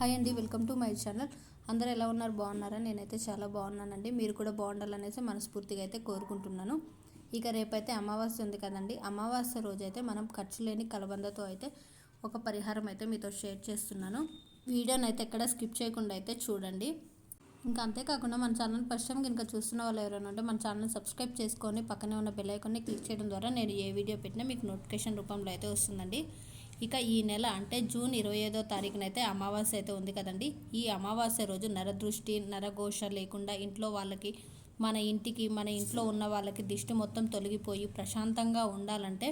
Hi అండి welcome to my channel. అందరూ ఎలా ఉన్నారు? బాగున్నారా? నేనైతే చాలా బాగున్నానండి. మీరు కూడా బాగుండాలనేసి మనస్ఫూర్తిగా అయితే కోరుకుంటున్నాను. ఇక రేపైతే అమావాస్య ఉంది కదండి. అమావాస్య రోజు అయితే మనం ఖర్చు లేని కలబందతో అయితే ఒక పరిహారం అయితే మీతో షేర్ చేస్తున్నాను. వీడియోని అయితే ఎక్కడ స్కిప్ చేయకుండా అయితే చూడండి. ఇంకా అంతేకాకుండా మన ఛానల్ ఫస్ట్ టైం కనుక చూస్తున్న వాళ్ళు ఎవరైనా ఉంటే మన ఛానల్ సబ్స్క్రైబ్ చేసుకొని పక్కనే ఉన్న బెల్ ఐకాన్ని క్లిక్ చేయడం ద్వారా నేను ఏ వీడియో పెట్టినా మీకు నోటిఫికేషన్ రూపంలో అయితే వస్తుందండి. ఇక ఈ నెల అంటే జూన్ ఇరవై ఐదో తారీఖునైతే అమావాస్య అయితే ఉంది కదండి. ఈ అమావాస్య రోజు నరదృష్టి నరఘోష లేకుండా ఇంట్లో వాళ్ళకి మన ఇంటికి మన ఇంట్లో ఉన్న వాళ్ళకి దిష్టి మొత్తం తొలగిపోయి ప్రశాంతంగా ఉండాలంటే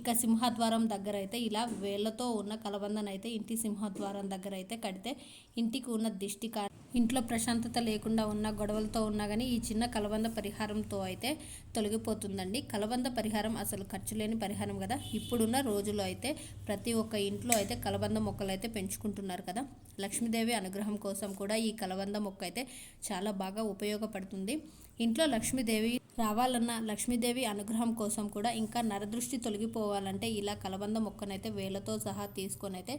ఇక సింహద్వారం దగ్గర అయితే ఇలా వేళ్ళతో ఉన్న కలబందన అయితే ఇంటి సింహద్వారం దగ్గర అయితే కడితే ఇంటికి ఉన్న దిష్టి కా ఇంట్లో ప్రశాంతత లేకుండా ఉన్న గొడవలతో ఉన్నా కానీ ఈ చిన్న కలబంద పరిహారంతో అయితే తొలగిపోతుందండి. కలబంద పరిహారం అసలు ఖర్చు లేని పరిహారం కదా. ఇప్పుడున్న రోజుల్లో అయితే ప్రతి ఒక్క ఇంట్లో అయితే కలబంద మొక్కలు అయితే పెంచుకుంటున్నారు కదా. లక్ష్మీదేవి అనుగ్రహం కోసం కూడా ఈ కలబంద మొక్క అయితే చాలా బాగా ఉపయోగపడుతుంది. ఇంట్లో లక్ష్మీదేవి రావాలన్న లక్ష్మీదేవి అనుగ్రహం కోసం కూడా ఇంకా నరదృష్టి తొలగిపోవాలంటే ఇలా కలబంద మొక్కనైతే వేలతో సహా తీసుకొని అయితే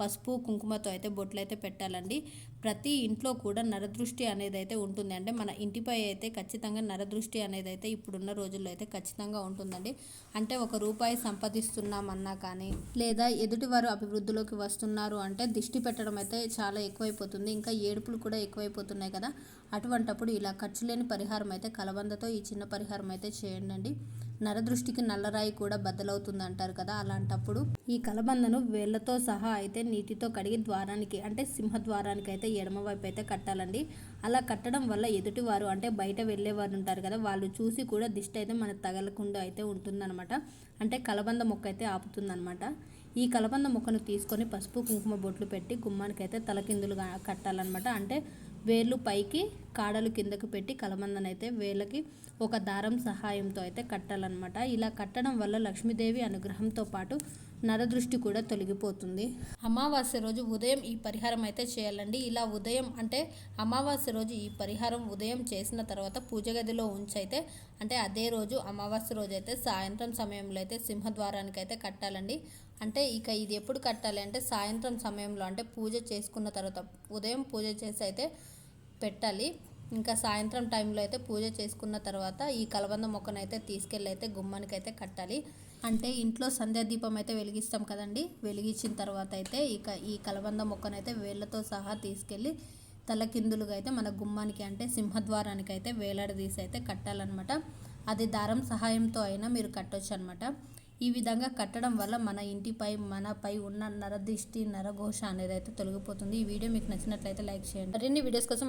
పసుపు కుంకుమతో అయితే బొట్లు అయితే పెట్టాలండి. ప్రతి ఇంట్లో కూడా నరదృష్టి అనేది అయితే ఉంటుంది. అంటే మన ఇంటిపై అయితే ఖచ్చితంగా నరదృష్టి అనేది అయితే ఇప్పుడున్న రోజుల్లో అయితే ఖచ్చితంగా ఉంటుందండి. అంటే ఒక రూపాయి సంపాదిస్తున్నామన్నా కానీ లేదా ఎదుటివారు అభివృద్ధిలోకి వస్తున్నారు అంటే దిష్టి పెట్టడం అయితే చాలా ఎక్కువైపోతుంది. ఇంకా ఏడుపులు కూడా ఎక్కువైపోతున్నాయి కదా. అటువంటప్పుడు ఇలా ఖర్చు లేని పరిహారం అయితే కలబందతో ఈ చిన్న పరిహారం అయితే చేయండి నరదృష్టికి నల్లరాయి కూడా బద్దలవుతుంది అంటారు కదా అలాంటప్పుడు. ఈ కలబందను వేళ్ళతో సహా అయితే నీటితో కడిగి ద్వారానికి అంటే సింహద్వారానికి అయితే ఎడమవైపు అయితే కట్టాలండి. అలా కట్టడం వల్ల ఎదుటివారు అంటే బయట వెళ్ళేవారు ఉంటారు కదా వాళ్ళు చూసి కూడా దిష్టి అయితే మనకు తగలకుండా అయితే ఉంటుందన్నమాట. అంటే కలబంద మొక్క అయితే ఆపుతుందన్నమాట. ఈ కలబంద మొక్కను తీసుకొని పసుపు కుంకుమ బొట్లు పెట్టి గుమ్మానికి అయితే తలకిందులుగా కట్టాలన్నమాట. అంటే వేర్లు పైకి కాడలు కిందకు పెట్టి కలమందనైతే వేళ్ళకి ఒక దారం సహాయంతో అయితే కట్టాలన్నమాట. ఇలా కట్టడం వల్ల లక్ష్మీదేవి అనుగ్రహంతో పాటు నరదృష్టి కూడా తొలగిపోతుంది. అమావాస్య రోజు ఉదయం ఈ పరిహారం అయితే చేయాలండి. ఇలా ఉదయం అంటే అమావాస్య రోజు ఈ పరిహారం ఉదయం చేసిన తర్వాత పూజ గదిలో ఉంచైతే అంటే అదే రోజు అమావాస్య రోజు అయితే సాయంత్రం సమయంలో అయితే సింహద్వారానికి అయితే కట్టాలండి. అంటే ఇక ఇది ఎప్పుడు కట్టాలి అంటే సాయంత్రం సమయంలో అంటే పూజ చేసుకున్న తర్వాత ఉదయం పూజ చేసి అయితే పెట్టాలి. ఇంకా సాయంత్రం టైంలో అయితే పూజ చేసుకున్న తర్వాత ఈ కలబంద మొక్కను అయితే తీసుకెళ్ళి అయితే గుమ్మానికి అయితే కట్టాలి. అంటే ఇంట్లో సంధ్యా దీపం అయితే వెలిగిస్తాం కదండి. వెలిగించిన తర్వాత అయితే ఇక ఈ కలబంద మొక్కనైతే వేళ్ళతో సహా తీసుకెళ్ళి తలకిందులుగా అయితే మన గుమ్మానికి అంటే సింహద్వారానికి అయితే వేలాడదీసి అయితే కట్టాలన్నమాట. అది దారం సహాయంతో అయినా మీరు కట్టొచ్చు అనమాట ఈ విధంగా కట్టడం వల్ల మన ఇంటిపై మనపై ఉన్న నరదిష్టి నరఘోష అనేది అయితే తొలగిపోతుంది. ఈ వీడియో మీకు నచ్చినట్లయితే లైక్ చేయండి. మరిన్ని వీడియోస్ కోసం